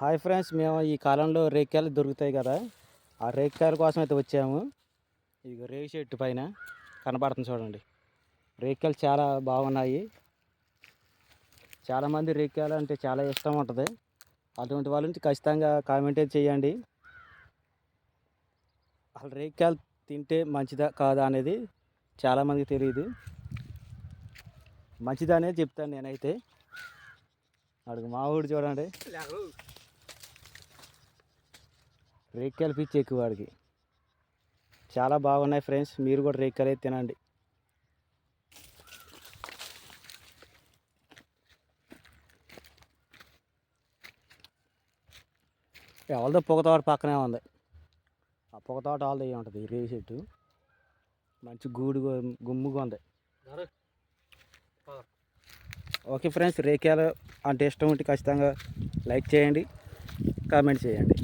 Hi friends మేము ఈ కాలంలో రేక్కాయలు దొరుకుతాయి కదా. ఆ రేక్కాయల కోసం అయితే వచ్చాము. ఇది రేగు చెట్టు పైన కనపడుతుంది చూడండి. రేక్కాయలు చాలా బాగున్నాయి. చాలామంది రేక్కాయలు అంటే చాలా ఇష్టం ఉంటుంది. అటువంటి వాళ్ళ నుంచి ఖచ్చితంగా కామెంట్ చేయండి. అసలు రేక్కాయలు తింటే మంచిదా కాదా అనేది చాలామందికి తెలియదు మంచిదనే చెప్తాను నేనైతే. అడుగు మా ఊడు చూడండి. రేక్కాయలు పిచ్చి ఎక్కువ వాడికి. చాలా బాగున్నాయి ఫ్రెండ్స్. మీరు కూడా రేక్కాయలు అయితే తినండి. ఎవరిదో పొగ తోట పక్కనే ఉంది. ఆ పొగ తోట వాళ్ళది ఉంటుంది రేగి చెట్టు. మంచి గూడు గుమ్ముగా ఉంది. ఓకే ఫ్రెండ్స్ రేక్యాలు అంటే ఇష్టం ఉంటే ఖచ్చితంగా లైక్ చేయండి కామెంట్ చేయండి.